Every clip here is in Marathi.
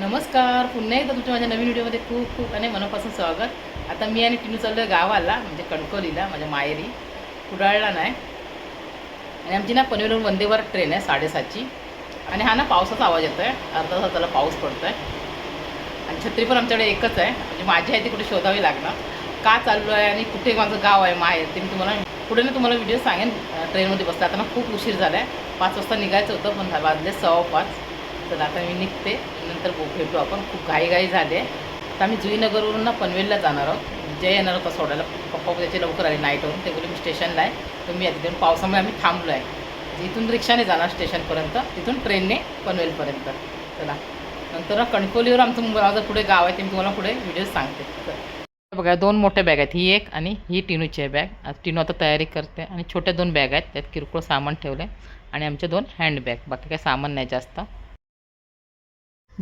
नमस्कार. पुन्हा एकदा तुमच्या माझ्या नवीन व्हिडिओमध्ये खूप खूप आणि मनापासून स्वागत. आता मी आणि टिनू चाललो आहे गावाला म्हणजे कणकवलीला माझ्या मायरी कुडाळला नाही. आणि आमची ना पनवेलवरून वंदेवर ट्रेन आहे साडेसातची. आणि हा ना पावसाचा आवाज येतो आहे अर्धा तासाला पाऊस पडतो आहे आणि छत्री पण आमच्याकडे एकच आहे. म्हणजे माझी आहे ती कुठे शोधावी लागणार. का चाललो आहे आणि कुठे माझं गाव आहे माहेर ते मी तुम्हाला पुढे ना तुम्हाला व्हिडिओ सांगेन ट्रेनमध्ये बसता आता ना खूप उशीर झाला आहे पाच वाजता निघायचं होतं पण वाजले सव्वा पाच. तर आता मी निघते. नंतर भेटू आपण. खूप घाईघाई झाले तर आम्ही जुईनगरवरून ना पनवेलला जाणार आहोत. जय येणार होता सोडायला. पप्पा त्याचे लवकर आले नाईटवरून ते बोले मी स्टेशनला आहे. तर मी आता तिथून पावसामुळे आम्ही थांबलो आहे. जिथून इथून रिक्षाने जाणार स्टेशनपर्यंत. तिथून ट्रेनने पनवेलपर्यंत. चला. नंतर कणकोलीवर आमचं माझं पुढे गाव आहे. ते मी तुम्हाला पुढे व्हिडिओ सांगते. तर बघा दोन मोठ्या बॅग आहेत. ही एक आणि ही टिनूची आहे बॅग. आता टिनू आता तयारी करते. आणि छोट्या दोन बॅग आहेत. त्यात किरकोळ सामान ठेवलं आहे आणि आमच्या दोन हँडबॅग बाकी काही सामान नाही जास्त.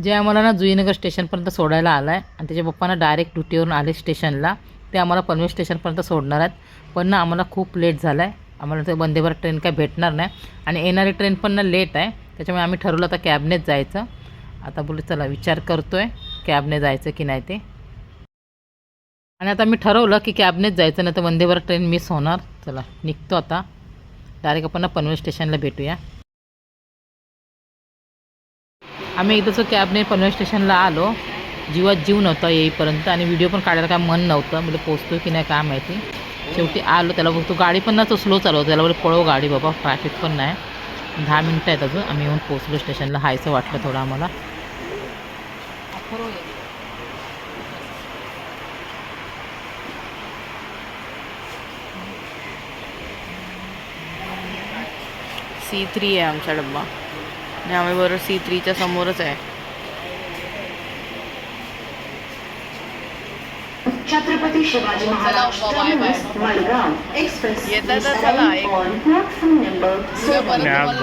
जे आम्हाला ना जुईनगर स्टेशनपर्यंत सोडायला आलं आहे आणि त्याच्या पप्पांना डायरेक्ट ड्युटीवरून आले स्टेशनला ते आम्हाला पनवेल स्टेशनपर्यंत सोडणार आहेत. पण ना आम्हाला खूप लेट झालं आहे आम्हाला ते वंदे भारत ट्रेन काय भेटणार नाही. आणि येणारी ट्रेन पण ना लेट आहे. त्याच्यामुळे आम्ही ठरवलं आता कॅबनेच जायचं. आता बोलू चला विचार करतो आहे कॅबने जायचं की नाही ते. आणि आता मी ठरवलं की कॅबनेच जायचं नाही तर वंदे भारत ट्रेन मिस होणार. चला निघतो आता. डायरेक्ट आपण ना पनवेल स्टेशनला भेटूया. आम्ही एकदाचं कॅबने पनवेल स्टेशनला आलो. जीवात जीव नव्हता येईपर्यंत आणि व्हिडिओ पण काढायला काय मन नव्हतं. म्हणजे पोचतो की नाही काय माहिती. शेवटी आलो. त्याला बघतो गाडी पण ना तो स्लो चालवतो. त्याला बोल पळव गाडी बाबा ट्रॅफिक पण नाही. दहा मिनटं आहेत अजून. आम्ही येऊन पोचलो स्टेशनला. हायचं वाटलं थोडं आम्हाला. सी थ्री आहे आमचा डब्बा. आणि आम्ही बरोबर सी थ्रीच्या समोरच आहे. छत्रपती शिवाजी महाराज चला, एक-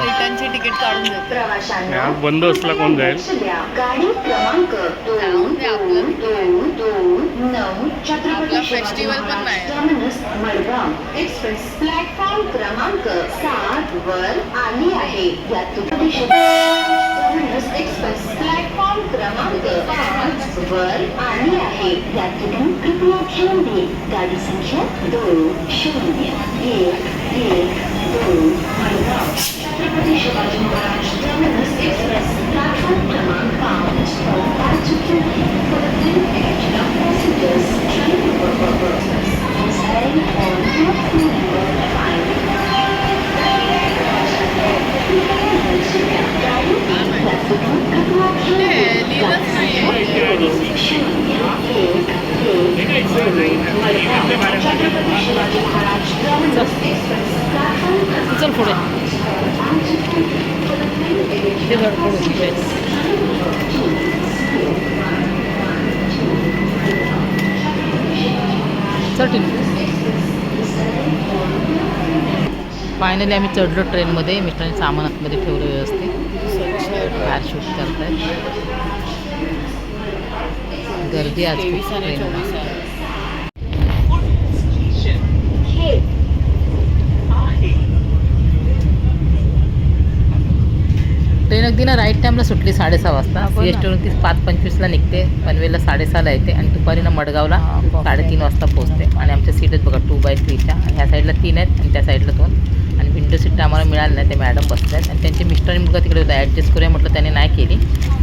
रिटर्नची तिकीट काढून देतो. प्रवाशांना आज बंद असला कोण जाईल? लक्ष द्या. गाडी क्रमांक दोन दोन दोन दोन नऊ आपला छत्रपती शिवाजी festival पण नाही. मडगाव एक्सप्रेस प्लॅटफॉर्म क्रमांक सात. वर आली आहे यात प्रदेश एक्सप्रेस क्रमांक वर आली आहे यातून कृपया घेऊन घे गाडी संख्या दोन शून्य एक एक दोन Madgaon Chhatrapati Shivaji Maharaj terminus express platform क्रमांक पाच पाच Passengers, फायनली आम्ही चढलो ट्रेनमध्ये. मिस्टरांनी सामान आतमध्ये ठेवलं व्यवस्थित. बाहेर शूट करतायत गर्दी आज खूप ट्रेनला ट्रेन अगदी ना राईट टाईमला सुटली साडेसहा वाजता. सी. एस टीवरून ती पाच पंचवीसला निघते पनवेलला साडेसहाला येते आणि दुपारी ना मडगावला. साडेतीन वाजता पोहोचते. आणि आमच्या सीट आहेत बघा टू बाय थ्रीच्या आणि ह्या साईडला तीन आहेत आणि त्या साईडला दोन. विंडो सीट आम्हाला मिळाली नाही. ते मॅडम बसले आहेत आणि त्यांचे मिस्टरने मुलगा तिकडे होता. ॲडजस्ट करूया म्हटलं त्याने नाही केली.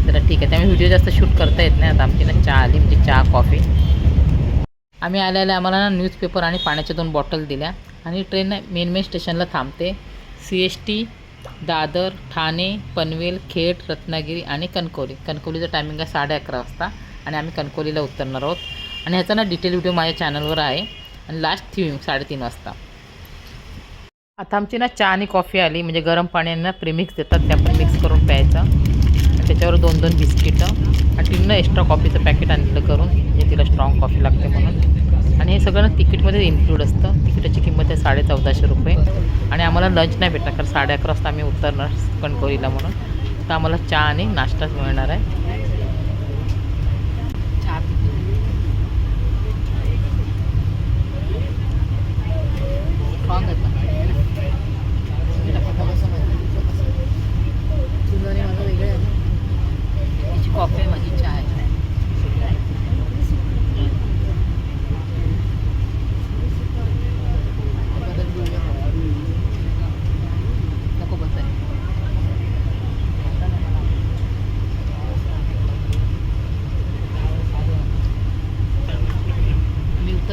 तर ठीक आहे. त्यामुळे व्हिडिओ जास्त शूट करता येत नाही. आता आमची ना चहा आली म्हणजे चहा कॉफी आम्ही आल्या आल्या आम्हाला ना न्यूजपेपर आणि पाण्याच्या दोन बॉटल दिल्या. आणि ट्रेन मेन मेन स्टेशनला थांबते. C S T Dadar Thane Panvel Khed Ratnagiri आणि कणकवली. कणकवलीचं टायमिंग आहे साडे अकरा वाजता. आणि आम्ही कणकवलीला उतरणार आहोत. आणि ह्याचा ना डिटेल व्हिडिओ माझ्या चॅनलवर आहे. आणि लास्ट थिविंग साडेतीन वाजता. आता आमची ना चहा आणि कॉफी आली म्हणजे गरम पाण्यानं प्रेमिक्स देतात ते आपण मिक्स करून प्यायचं. आणि त्याच्यावर दोन दोन बिस्किटं आणि तिनं एक्स्ट्रा कॉफीचं पॅकेट आणलेलं करून म्हणजे तिला स्ट्रॉंग कॉफी लागते म्हणून. आणि हे सगळं ना तिकीटमध्ये इन्क्लूड असतं. तिकिटाची किंमत आहे साडे चौदाशे रुपये. आणि आम्हाला लंच नाही भेटणार कारण साडे अकरा वाजता आम्ही उतरणार कणकवलीला म्हणून. तर आम्हाला चहा आणि नाश्ताच मिळणार आहे.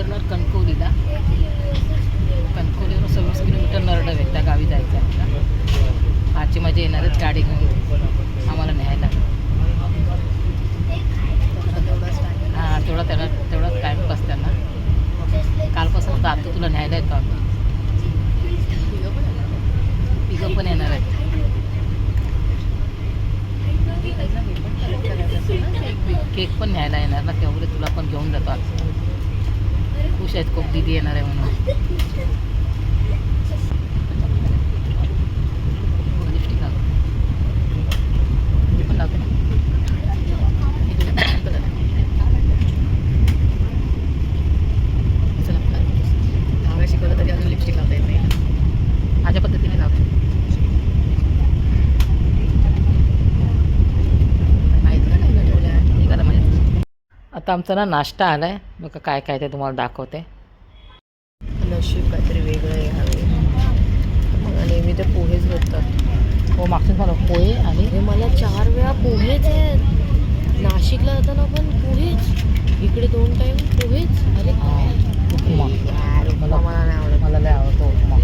नरडणार कणकवलीला. कणकवलीवर सव्वीस किलोमीटर नरडव आहे त्या गावी जायचं आहे आजची आजी येणारच गाडी घेऊन. आहेत खूप दिदी येणार आहे म्हणून लिपस्टिक लाव. मी पण लावते ना चला, दहाव्या शिकवलं तरी अजून लिपस्टिक लावता येत नाही माझ्या पद्धतीने लावते माहिती नाही ना ठेवल्या हे करा माहिती आता आमचा ना नाश्ता आलाय. बघा काय काय ते तुम्हाला दाखवते. नशीब काहीतरी वेगळं आहे मला नेहमी ते पोहेच भेटतात हो मागच्या मला पोहे आणि अरे मला चार वेळा पोहेच आहेत. नाशिकला जाताना पण पोहेच. इकडे दोन टाइम पोहेच. अरे उपमा. उपमा मला नाही आवडत. मला लय आवडतो उपमा.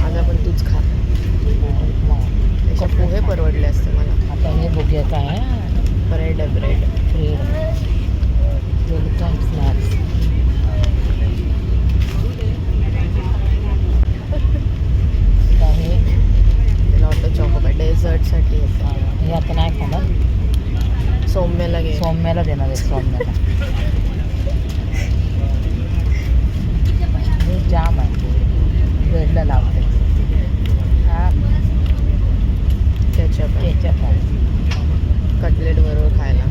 माझा पण तूच खा. त्याच्या पोहे परवडले असते मला. आता हे बघूया काय. आहे ब्रेड आहे ब्रेड ब्रेड वेलकम स्नॅक्स हे त्याला वाटतं चॉकोबाय डेझर्टसाठी येते हे आता नाही खाणार सौम्याला घे सौम्याला देणार आहे सौम्याला हे जाम आहे ब्रेडला लावते हा त्याच्यात केचप आहे कटलेट बरोबर खायला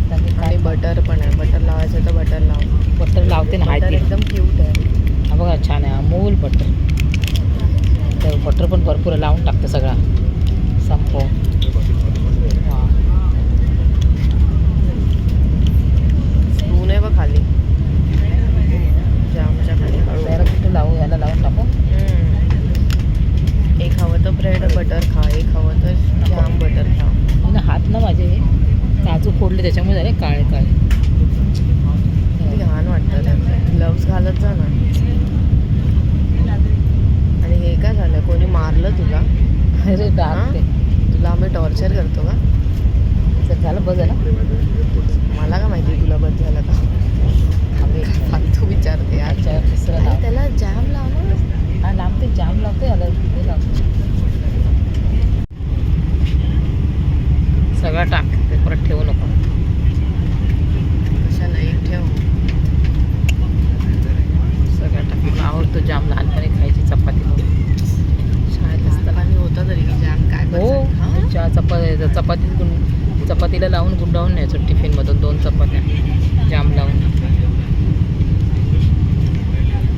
आता मी आणि काय बटर पण आहे बटर लावायचं तर बटर लाव बटर लावते ना बटर हाय एकदम क्यूट आहे. हा बघा छान आहे. अमूल बटर तर बटर पण भरपूर लावून टाकते सगळा. संपव. स्पून आहे बघ खाली. जामच्या खाली कुठे लावू याला लावून टाकू. एक हवं तर ब्रेड बटर खा. एक हवं तर जाम बटर खा. ना हात ना माझे काजू फोडले त्याच्यामुळे झाले काळे काळे ग्लव्स घालत जा ना. आणि हे काय झालं? कोणी मारलं तुला? अरे डार्क ते तुला आम्ही टॉर्चर करतो का? चल, झालं बस झालं. मला का माहिती तुला बस झालं का? आम्ही फालतू विचारते अरे लाव त्याला जाम लाव ना हा लांबते जाम लावते याला. लावते सगळं टाक ते परत ठेवू नको कशाला एक ठेव सगळं टाक मला आवडतो जाम लहानपणी खायची चपाती शाळेत असताना लहानपणी होता तरी जाम काय हो करतात? हा? चहा चपाती चपाती गुंड चपातीला लावून गुंडावून न्यायचो टिफिनमधून दोन चपात्या जाम लावून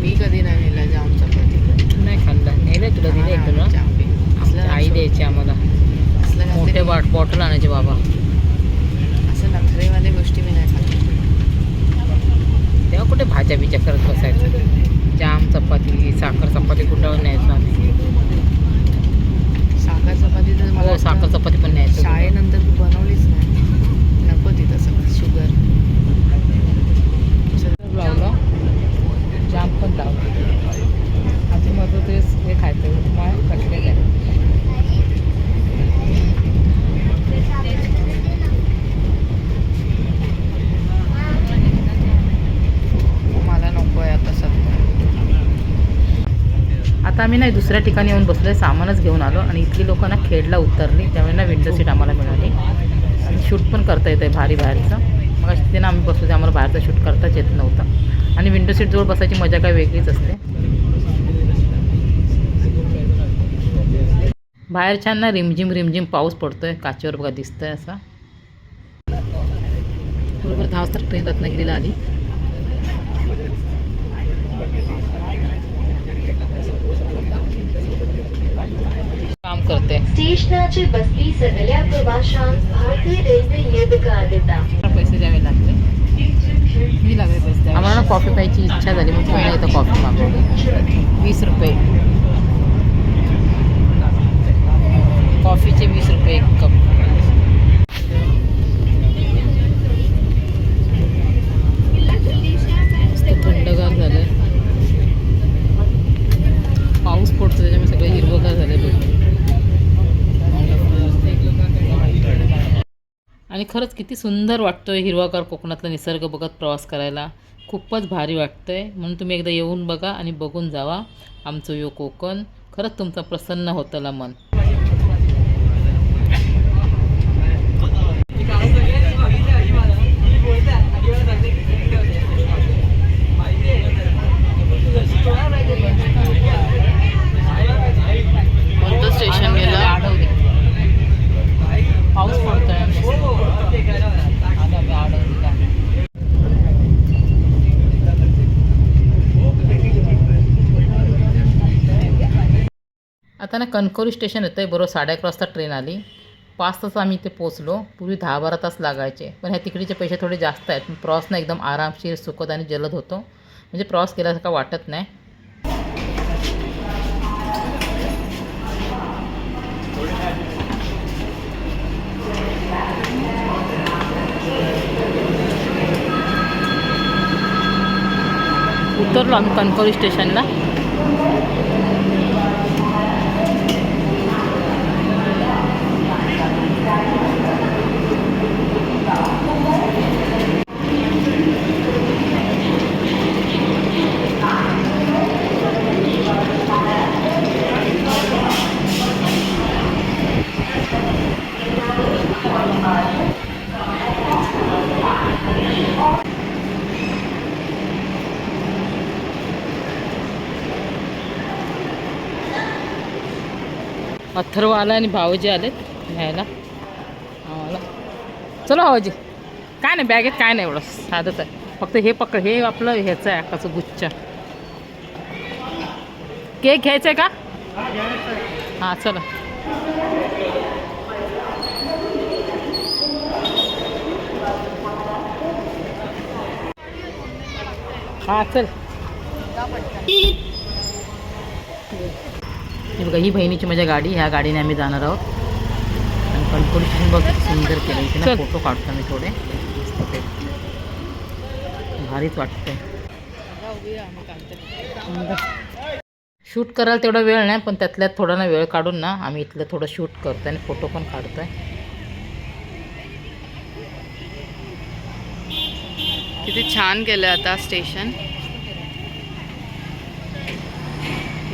मी कधी नाही नेला जाम चपाती नाही खाल्लं नेलं तुला दिले एक तुला जाम बी. आमची आई द्यायची आम्हाला मोठे बाट बॉटल आणायचे बाबा. असं नखरेवाले गोष्टी मी नाही खाल्ल्या तेव्हा कुठे भाज्या बिज्या करत बसायचं? जाम चपाती साखर चपाती गुंडावून न्यायचो आम्ही. साखर चपाती तर मला हो साखर चपाती पण न्यायचो शाळेनंतर तू बनवलीच नाही. नको ती तसं शुगर लावलं. जाम पण लावलं. आधी माझं ते हे खायचं उपमा कटलेट आहे मला नको आहे आता सध्या आता आम्ही नाही दुसऱ्या ठिकाणी येऊन बसलो सामानच घेऊन आलो आणि इथली लोक ना खेडला उतरली त्यामुळे ना विंडो सीट आम्हाला मिळाली. आणि शूट पण करता येतं आहे भारी बाहेरचं. मग तिथे ना आम्ही बसलो ते आम्हाला बाहेरचं शूट करताच येत नव्हतं. आणि विंडो सीटजवळ बसायची मजा काय वेगळीच असते. बाहेर छान ना रिमझिम रिमझिम पाऊस पडतोय काचेवर बघा दिसतंय असा. बरोबर दहा वाजता ट्रेन रत्नागिरीला आली. काम करते. स्टेशनाची बसली सगळ्या प्रवाशांस भारतीय रेल्वे येदका देता. पैसे द्यावे लागले. मी लागले पैसे आम्हाला ना कॉफी प्यायची इच्छा झाली मग पुन्हा इथं कॉफी मागवली. वीस रुपये. कॉफीचे वीस रुपये एक कप. खरंच किती सुंदर वाटतो आहे हिरवागार कोकणातला निसर्ग बघत प्रवास करायला. खूपच भारी वाटतं आहे म्हणून तुम्ही एकदा येऊन बघा आणि बघून जावा. आमचं यो कोकण. खरंच तुमचं प्रसन्न होतं मन. आता ना कणकवली स्टेशन येतं आहे बरोबर? साडे अकरा वाजता ट्रेन आली. पाच तास आम्ही इथे पोचलो पूर्वी दहा बारा तास लागायचे. पण ह्या तिकडीचे पैसे थोडे जास्त आहेत. पण प्रवास ना एकदम आरामशीर सुखद आणि जलद होतो. म्हणजे प्रवास केल्यासारखा वाटत नाही. उतरलो आम्ही कणकवली स्टेशनला अथर्व आला आणि भावजी आले घ्यायला आम्हाला. चलो भावजी काय नाही बॅगेत काय नाही एवढं. साधंच आहे. फक्त हे पकड हे आपलं ह्याचं आहे आकाचं गुच्छ. केक घ्यायचा आहे का? हां चला. हां चल. ही बघा ही बहिणीची माझ्या गाडी ह्या गाडीने आम्ही जाणार आहोत. आणि कणकोली स्टेशन बघ सुंदर केलं. इथे ना फोटो काढतो मी थोडे. भारीच वाटतंय. शूट करायला तेवढा वेळ नाही पण त्यातल्यात थोडा ना वेळ काढून ना आम्ही इथलं थोडं शूट करतोय आणि फोटो पण काढतोय. किती छान केलं आता स्टेशन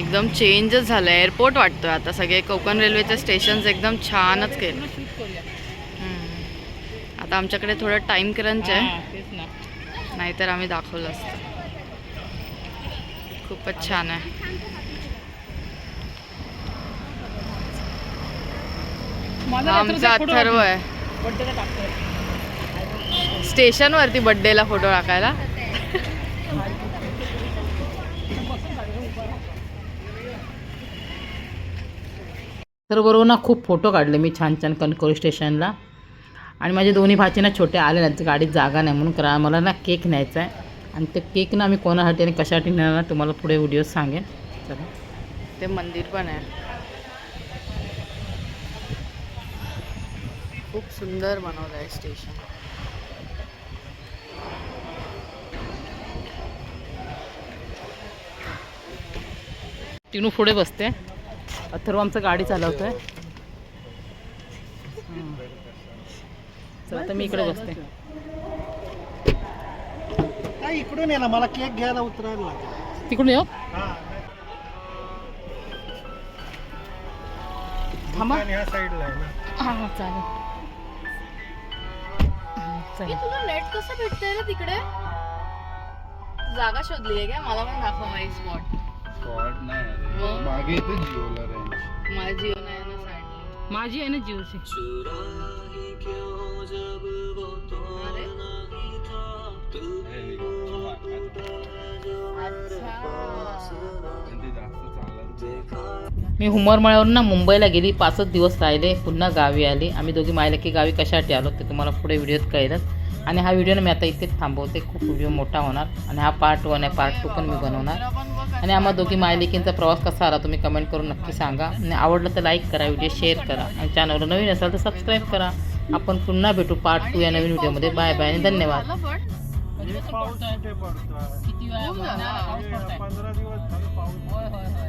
एकदम चेंजच झालं. एअरपोर्ट वाटतोय आता. सगळे कोकण रेल्वेचे स्टेशन्स एकदम छानच केलं. आता आमच्याकडे थोडं टाइम क्रंच आहे. नाहीतर आम्ही दाखवलं असतं. खूपच छान आहे. आमचा अथर्व आहे. स्टेशनवरती बड्डेला फोटो टाकायला. तर बरोबर ना खूप फोटो काढले मी छान छान कणकवली स्टेशनला आणि माझे दोन्ही भाची ना छोटे आले नाहीत गाडीत जागा नाही म्हणून करा मला ना केक न्यायचा आहे. आणि ते केक ना आम्ही कोणासाठी आणि कशासाठी नेणार ना तुम्हाला पुढे व्हिडिओ सांगेन. चला. ते मंदिर पण आहे. खूप सुंदर बनवलं आहे स्टेशन टिनू पुढे बसते. अथर्व आमचं गाडी चालवतोय. हं. चला तर मी इकडे बसते. काय इकडून ये ना मला केक घ्यायला उतरायला लागेल. तिकडून येऊ? हा. थांबा. ह्या साईडला आहे ना. हां हां चालेल. हं, चला तुला नेट कसं भेटतंय ना तिकडे? जागा शोधली आहे का मला पण दाखव माई स्पॉट स्पॉट नाही मग? अरे. मागे? इथे जिओला रेंज माझा जिओ नाही ना साईडला माझी आहे ना जिओची अरे. ते जास्त चालत मी हुमरमळ्यावरून ना मुंबईला गेली. पाचच दिवस राहिले. पुन्हा गावी आली. आम्ही दोघी मायला की गावी कशासाठी आलो ते तुम्हाला पुढे व्हिडिओत कळेलच. आणि हा व्हिडिओ ना मी आता इथेच थांबवते. खूप व्हिडिओ मोठा होणार. आणि हा पार्ट वन आहे. पार्ट टू पण मी बनवणार. आणि आम्हा दोघी मायलेकींचा प्रवास कसा आला तुम्ही कमेंट करून नक्की सांगा. आणि आवडलं तर लाईक करा व्हिडिओ शेअर करा. आणि चॅनलवर नवीन असाल तर सबस्क्राईब करा. आपण पुन्हा भेटू पार्ट टू या नवीन व्हिडिओमध्ये बाय बाय आणि धन्यवाद. किती पंधरा दिवस झालं पाऊस.